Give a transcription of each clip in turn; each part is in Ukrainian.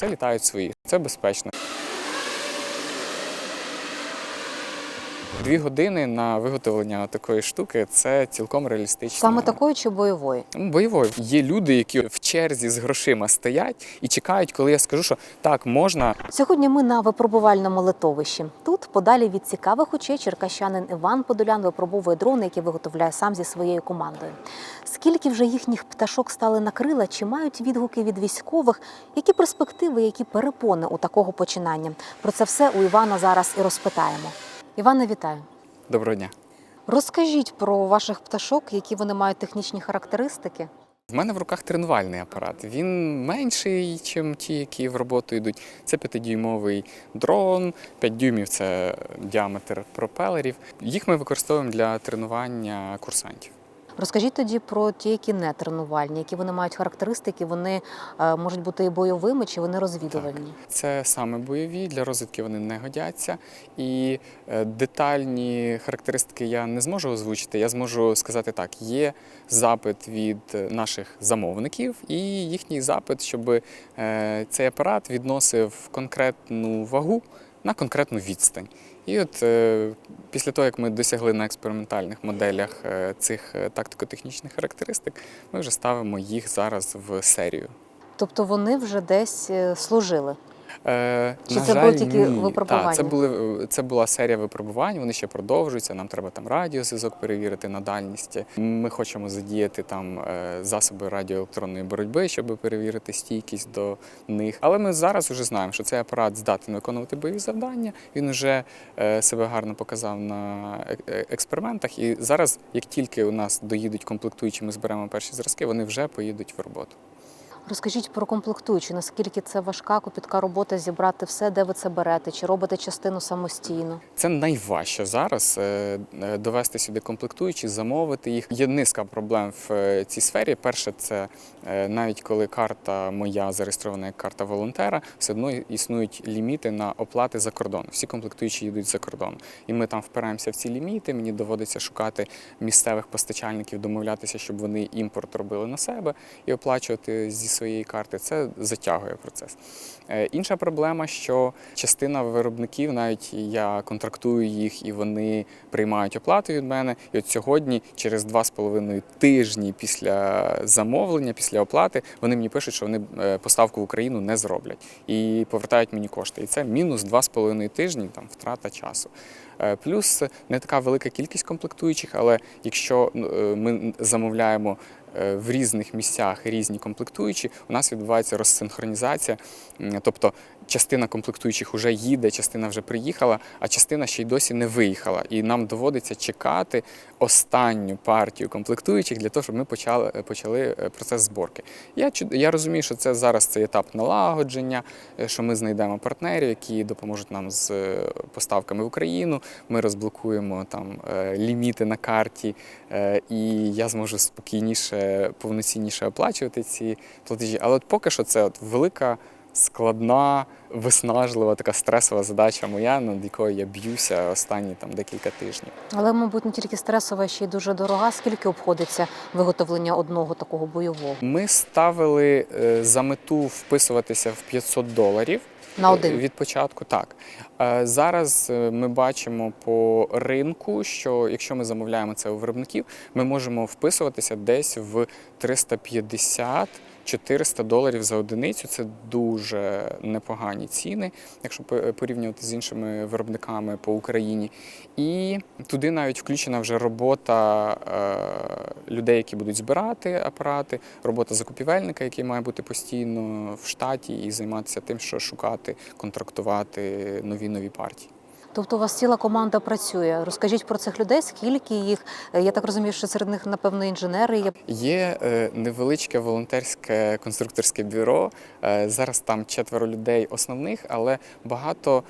Це літають свої, це безпечно. Дві години на виготовлення такої штуки це цілком реалістично. Саме такої чи бойової? Ну, Бойовою. Є люди, які в черзі з грошима стоять і чекають, коли я скажу, що так можна. Сьогодні ми на випробувальному литовищі. Тут, подалі від цікавих очей, черкащанин Іван Подолян випробовує дрони, які виготовляє сам зі своєю командою. Скільки вже їхніх пташок стали на крила, чи мають відгуки від військових? Які перспективи, які перепони у такого починання? Про це все у Івана зараз і розпитаємо. Іване, вітаю. Доброго дня. Розкажіть про ваших пташок, які вони мають технічні характеристики. В мене в руках тренувальний апарат. Він менший, ніж ті, які в роботу йдуть. Це 5-дюймовий дрон, 5 дюймів це діаметр пропелерів. Їх ми використовуємо для тренування курсантів. Розкажіть тоді про ті, які не тренувальні, які вони мають характеристики, вони е, можуть бути і бойовими, чи вони розвідувальні. Це саме бойові, для розвідки вони не годяться. І е, детальні характеристики я не зможу озвучити. Я зможу сказати так: є запит від наших замовників і їхній запит, щоб е, цей апарат відносив конкретну вагу на конкретну відстань. І от е, після того, як ми досягли на експериментальних моделях е, цих е, тактико-технічних характеристик, ми вже ставимо їх зараз в серію. Тобто вони вже десь служили. Е, Чи на це жаль, було тільки ні. випробування? Так, це, були, це була серія випробувань, вони ще продовжуються. Нам треба там радіозв'язок перевірити на дальність. Ми хочемо задіяти там е, засоби радіоелектронної боротьби, щоб перевірити стійкість до них. Але ми зараз вже знаємо, що цей апарат здатен виконувати бойові завдання. Він вже е, себе гарно показав на е- е- експериментах. І зараз, як тільки у нас доїдуть комплектуючі, ми зберемо перші зразки, вони вже поїдуть в роботу. Розкажіть про комплектуючі, наскільки це важка копітка робота зібрати все, де ви це берете, чи робите частину самостійно? Це найважче зараз е, е, довести сюди комплектуючі, замовити їх. Є низка проблем в е, цій сфері. Перше, це навіть коли карта моя зареєстрована як карта волонтера, все одно існують ліміти на оплати за кордон. Всі комплектуючі їдуть за кордон. І ми там впираємося в ці ліміти. Мені доводиться шукати місцевих постачальників, домовлятися, щоб вони імпорт робили на себе і оплачувати зі своєї карти. Це затягує процес. Е, Інша проблема, що частина виробників, навіть я контрактую їх, і вони приймають оплату від мене. І от сьогодні, через два з половиною тижні після замовлення, після оплати, вони мені пишуть, що вони е, поставку в Україну не зроблять і повертають мені кошти. І це мінус два з половиною тижні, там втрата часу. Е, Плюс не така велика кількість комплектуючих, але якщо ну, ми замовляємо в різних місцях різні комплектуючі, у нас відбувається розсинхронізація. Тобто частина комплектуючих вже їде, частина вже приїхала, а частина ще й досі не виїхала. І нам доводиться чекати останню партію комплектуючих для того, щоб ми почали, почали е, процес зборки. Я, я розумію, що це зараз цей етап налагодження, е, що ми знайдемо партнерів, які допоможуть нам з е, поставками в Україну. Ми розблокуємо там е, ліміти на карті, е, і я зможу спокійніше, повноцінніше оплачувати ці платежі. Але от поки що це от велика. Складна, виснажлива, така стресова задача моя, над якою я б'юся останні там декілька тижнів. Але, мабуть, не тільки стресова, ще й дуже дорога. Скільки обходиться виготовлення одного такого бойового Ми ставили е, за мету вписуватися в 500 доларів. На один? Е, Від початку так. Е, Зараз е, ми бачимо по ринку, що якщо ми замовляємо це у виробників, ми можемо вписуватися десь в 350 400 доларів за одиницю це дуже непогані ціни, якщо порівнювати з іншими виробниками по Україні. І туди навіть включена вже робота е, людей, які будуть збирати апарати, робота закупівельника, який має бути постійно в штаті і займатися тим, що шукати, контрактувати нові нові партії. Тобто у вас ціла команда працює. Розкажіть про цих людей, скільки їх. Е, Я так розумію, що серед них, напевно, інженери є. Є е, невеличке волонтерське конструкторське бюро. Е, Зараз там четверо людей основних, але багато,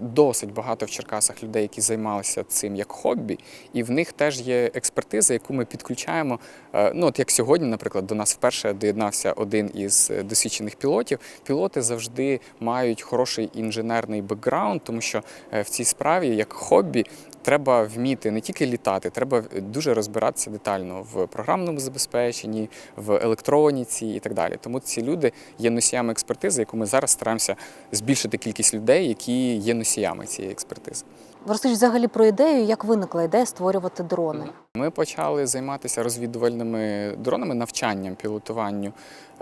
досить багато в Черкасах людей, які займалися цим як хобі, і в них теж є експертиза, яку ми підключаємо. Е, Ну, от як сьогодні, наприклад, до нас вперше доєднався один із е, досвідчених пілотів. Пілоти завжди мають хороший інженерний бекграунд, тому що е, в цій справі як хобі треба вміти не тільки літати, треба дуже розбиратися детально в програмному забезпеченні, в електроніці і так далі. Тому ці люди є носіями експертизи, яку ми зараз стараємося збільшити кількість людей, які є носіями цієї експертизи. Розкажіть взагалі про ідею, як виникла ідея створювати дрони. Ми почали займатися розвідувальними дронами, навчанням, пілотуванню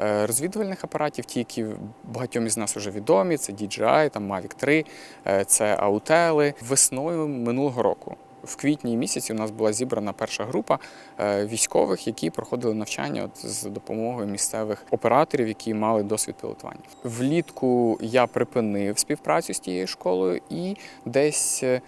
е, розвідувальних апаратів, ті, які багатьом із нас вже відомі. Це DJI, там Mavic 3, е, це Аутели. Весною минулого року. В квітні місяці у нас була зібрана перша група е, військових, які проходили навчання от з допомогою місцевих операторів, які мали досвід пілотування. Влітку я припинив співпрацю з тією школою, і десь е,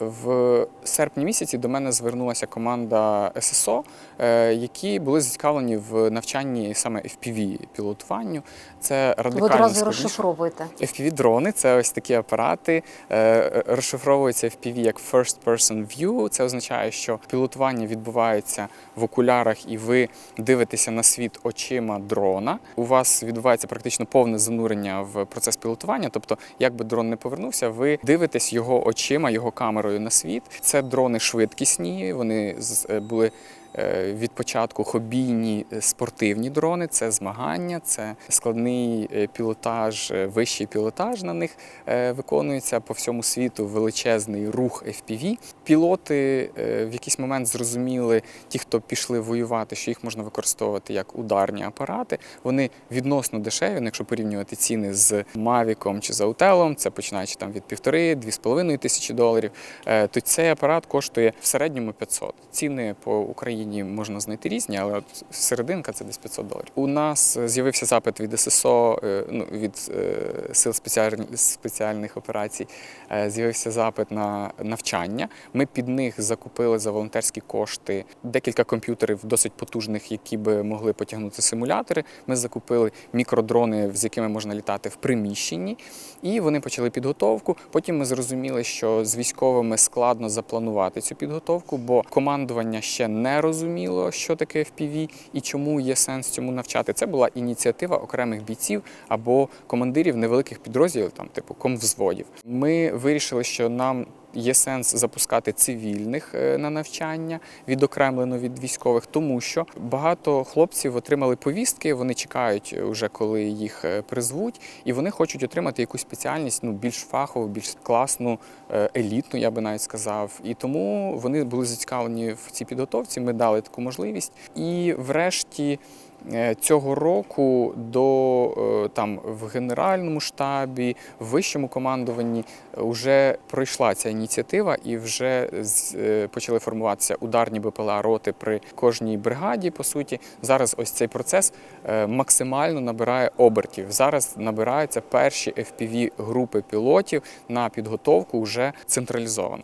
в серпні місяці до мене звернулася команда ССО, е, які були зацікавлені в навчанні саме FPV пілотуванню. Це Ви радикально одразу розшифровуєте. FPV-дрони це ось такі апарати. е, Розшифровується FPV як First Person View. Це означає, що пілотування відбувається в окулярах, і ви дивитеся на світ очима дрона. У вас відбувається практично повне занурення в процес пілотування. Тобто, як би дрон не повернувся, ви дивитесь його очима, його камерою на світ. Це дрони швидкісні. Вони е, були від початку хобійні е, спортивні дрони, це змагання, це складний е, пілотаж, е, вищий пілотаж на них е, виконується по всьому світу величезний рух FPV. Пілоти е, в якийсь момент зрозуміли, ті, хто пішли воювати, що їх можна використовувати як ударні апарати. Вони відносно дешеві, ну, якщо порівнювати ціни з Мавіком чи з Аутелом, це починаючи там від півтори-дві з половиною тисячі доларів. е, То цей апарат коштує в середньому 500. Ціни по Україні можна знайти різні, але от серединка це десь 500 доларів. У нас е, з'явився запит від ССО, е, ну від е, сил спеціальних операцій. З'явився запит на навчання. Ми під них закупили за волонтерські кошти декілька комп'ютерів досить потужних, які би могли потягнути симулятори. Ми закупили мікродрони, з якими можна літати в приміщенні, і вони почали підготовку. Потім ми зрозуміли, що з військовими складно запланувати цю підготовку, бо командування ще не розуміло, що таке FPV і чому є сенс цьому навчати. Це була ініціатива окремих бійців або командирів невеликих підрозділів, там типу комвзводів. Ми вирішили, що нам є сенс запускати цивільних е, на навчання відокремлено від військових, тому що багато хлопців отримали повістки. Вони чекають вже, коли їх е, призвуть, і вони хочуть отримати якусь спеціальність, ну більш фахову, більш класну, е, елітну, я би навіть сказав. І тому вони були зацікавлені в цій підготовці. Ми дали таку можливість. І врешті. Е, Цього року до е, там в генеральному штабі, в вищому командуванні вже пройшла ця ініціатива, і вже е, почали формуватися ударні БПЛА роти при кожній бригаді. По суті, зараз ось цей процес е, максимально набирає обертів. Зараз набираються перші fpv групи пілотів на підготовку вже централізовано.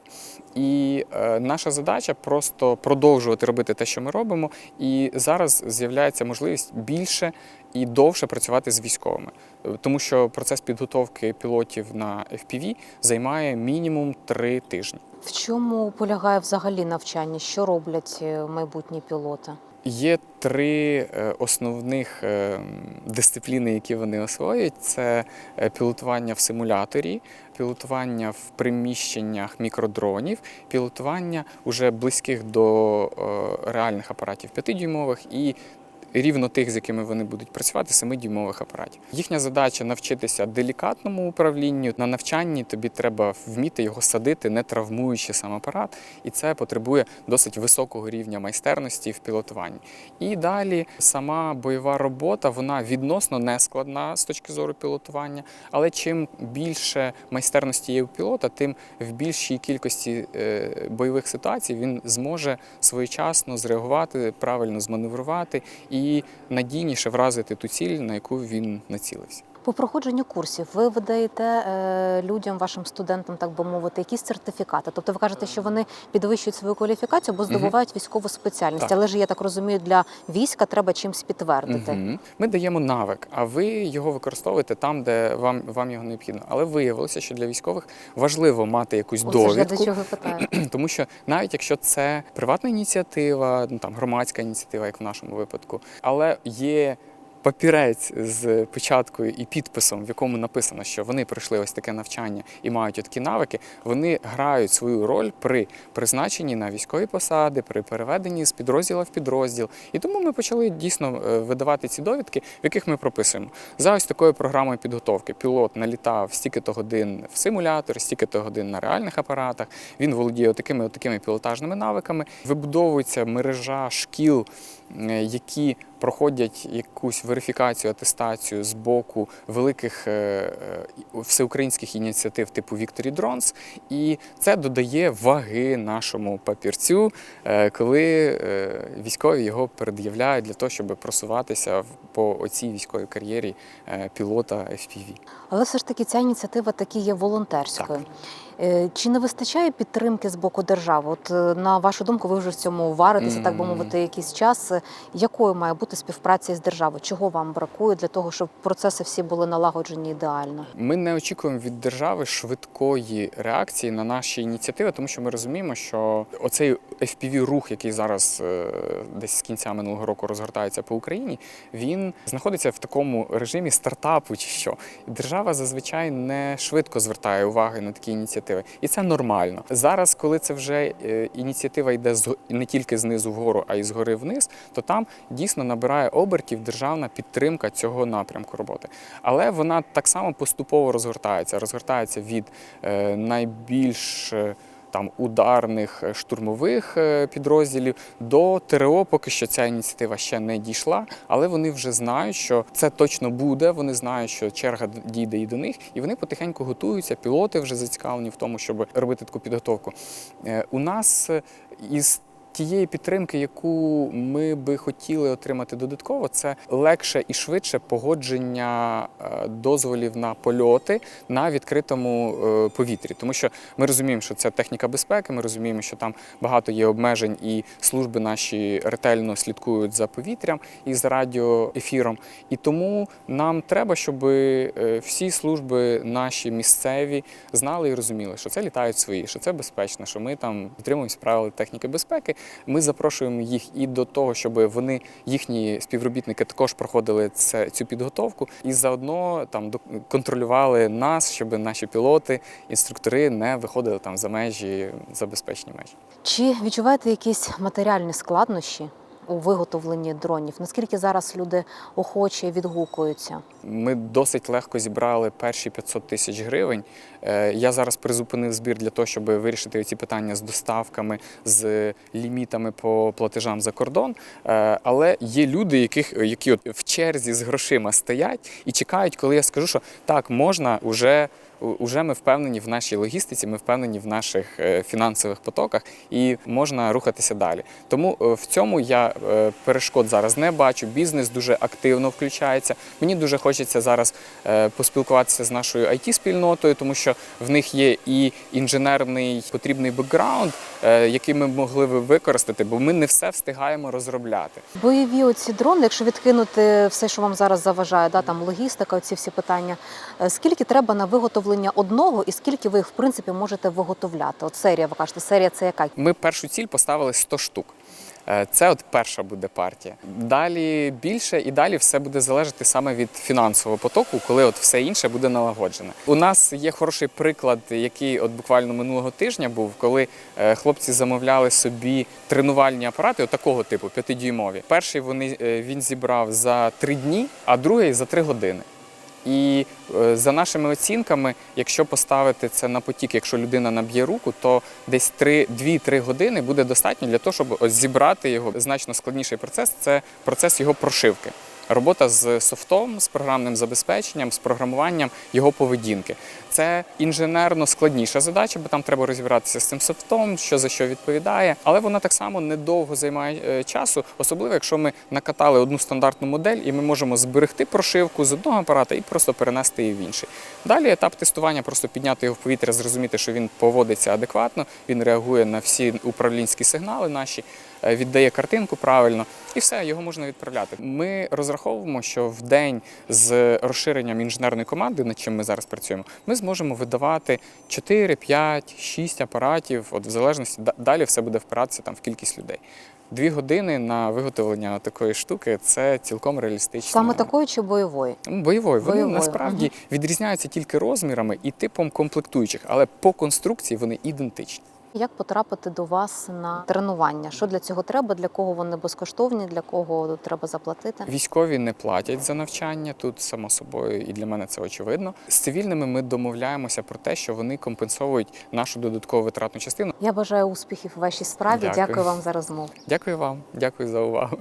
І е, наша задача просто продовжувати робити те, що ми робимо. І зараз з'являється можливість більше і довше працювати з військовими, Е, тому що процес підготовки пілотів на FPV займає мінімум три тижні. В чому полягає взагалі навчання? Що роблять е, майбутні пілоти? Є три е, основних е, дисципліни, які вони освоюють: це е, пілотування в симуляторі, пілотування в приміщеннях мікродронів, пілотування уже близьких до реальних апаратів 5-дюймових і рівно тих, з якими вони будуть працювати, 7-дюймових апаратів. Їхня задача навчитися делікатному управлінню. На навчанні тобі треба вміти його садити, не травмуючи сам апарат, і це потребує досить високого рівня майстерності в пілотуванні. І далі сама бойова робота вона відносно не складна з точки зору пілотування, але чим більше майстерності є у пілота, тим в більшій кількості е, бойових ситуацій він зможе своєчасно зреагувати, правильно зманеврувати і надійніше вразити ту ціль, на яку він націлився. По проходженню курсів ви видаєте е, людям, вашим студентам, так би мовити, якісь сертифікати. Тобто ви кажете, що вони підвищують свою кваліфікацію або здобувають військову спеціальність. Так. Але ж я так розумію, для війська треба чимось підтвердити. Мгм. Ми даємо навик, а ви його використовуєте там, де вам, вам його необхідно. Але виявилося, що для військових важливо мати якусь Оце ж я до довідку. чого питаю. Тому що навіть якщо це приватна ініціатива, ну там громадська ініціатива, як в нашому випадку, але є папірець з печаткою і підписом, в якому написано, що вони пройшли ось таке навчання і мають такі навики, вони грають свою роль при призначенні на військові посади, при переведенні з підрозділу в підрозділ. І тому ми почали дійсно е, видавати ці довідки, в яких ми прописуємо за ось такою програмою підготовки. Пілот налітав стільки-то годин в симулятор, стільки-то годин на реальних апаратах. Він володіє такими такими пілотажними навиками. Вибудовується мережа шкіл, які проходять якусь верифікацію, атестацію з боку великих е, е, всеукраїнських ініціатив типу Victory Drones. І це додає ваги нашому папірцю, е, коли військові його пред'являють для того, щоб просуватися по оцій військовій кар'єрі пілота FPV. Але все ж таки ця ініціатива таки є волонтерською. Е, Чи не вистачає підтримки з боку держави? От е, на вашу думку, ви вже в цьому варитеся, так би мовити, якийсь час. Е, Якою має бути співпраця з державою? Чого вам бракує для того, щоб процеси всі були налагоджені ідеально? Ми не очікуємо від держави швидкої реакції на наші ініціативи, тому що ми розуміємо, що оцей fpv рух, який зараз е, десь з кінця минулого року розгортається по Україні, він знаходиться в такому режимі стартапу чи що. Держава зазвичай не швидко звертає уваги на такі ініціативи, і це нормально. Зараз, коли це вже е, ініціатива йде з не тільки знизу вгору, а й згори вниз, то там дійсно набирає обертів державна підтримка цього напрямку роботи. Але вона так само поступово розгортається. Розгортається від е, найбільш е, там ударних е, штурмових е, підрозділів до ТРО. Поки що ця ініціатива ще не дійшла, але вони вже знають, що це точно буде. Вони знають, що черга дійде і до них, і вони потихеньку готуються. Пілоти вже зацікавлені в тому, щоб робити таку підготовку. Е, У нас із Тієї підтримки, яку ми би хотіли отримати додатково, це легше і швидше погодження е, дозволів на польоти на відкритому е, повітрі, тому що ми розуміємо, що це техніка безпеки. Ми розуміємо, що там багато є обмежень, і служби наші ретельно слідкують за повітрям і за радіоефіром. І тому нам треба, щоб е, всі служби наші місцеві знали і розуміли, що це літають свої, що це безпечно, що ми там дотримуємося правил техніки безпеки. Ми запрошуємо їх і до того, щоб вони, їхні співробітники, також проходили це, цю підготовку і заодно там контролювали нас, щоб наші пілоти, інструктори не виходили там за межі, за безпечні межі. Чи відчуваєте якісь матеріальні складнощі виготовленні дронів? Наскільки зараз люди охоче відгукуються? Ми досить легко зібрали перші 500 тисяч гривень. Е, Я зараз призупинив збір для того, щоб вирішити ці питання з доставками, з лімітами по платежам за кордон. Е, Але є люди, яких, які от в черзі з грошима стоять і чекають, коли я скажу, що так можна уже. Уже ми впевнені в нашій логістиці, ми впевнені в наших е, фінансових потоках і можна рухатися далі. Тому е, в цьому я е, перешкод зараз не бачу. Бізнес дуже активно включається. Мені дуже хочеться зараз поспілкуватися з нашою it спільнотою тому що в них є і інженерний потрібний бекграунд, який ми могли би використати, бо ми не все встигаємо розробляти. Бойові оці дрони, якщо відкинути все, що вам зараз заважає, да, там логістика, оці всі питання. Скільки треба на виготовлення одного і скільки ви їх в принципі можете виготовляти? От серія, ви кажете, серія це яка? Ми першу ціль поставили 100 штук. Е, Це от перша буде партія. Далі більше і далі все буде залежати саме від фінансового потоку, коли от все інше буде налагоджене. У нас є хороший приклад, який от буквально минулого тижня був, коли е, хлопці замовляли собі тренувальні апарати, от такого типу, п'ятидюймові. Перший вони е, він зібрав за три дні, а другий за три години. І е, за нашими оцінками, якщо поставити це на потік, якщо людина наб'є руку, то десь 2-3 години буде достатньо для того, щоб зібрати його. Значно складніший процес це процес його прошивки. Робота з софтом, з програмним забезпеченням, з програмуванням його поведінки. Це інженерно складніша задача, бо там треба розібратися з цим софтом, що за що відповідає. Але вона так само недовго займає е, часу, особливо якщо ми накатали одну стандартну модель, і ми можемо зберегти прошивку з одного апарата і просто перенести її в інший. Далі етап тестування просто підняти його в повітря, зрозуміти, що він поводиться адекватно, він реагує на всі управлінські сигнали наші. Е, віддає картинку правильно, і все, його можна відправляти. Ми розраховуємо, що в день з розширенням інженерної команди, над чим ми зараз працюємо, ми зможемо видавати 4, 5, 6 апаратів, от в залежності да- далі все буде впиратися там в кількість людей. Дві години на виготовлення такої штуки це цілком реалістично. Саме такої чи бойової? Ну, Бойової. Вони Бойової, насправді відрізняються тільки розмірами і типом комплектуючих, але по конструкції вони ідентичні. Як потрапити до вас на тренування? Що для цього треба? Для кого вони безкоштовні? Для кого треба заплатити? Військові не платять за навчання тут, само собою, і для мене це очевидно. З цивільними ми домовляємося про те, що вони компенсовують нашу додаткову витратну частину. Я бажаю успіхів у вашій справі. Дякую. Дякую вам за розмову. Дякую вам, дякую за увагу.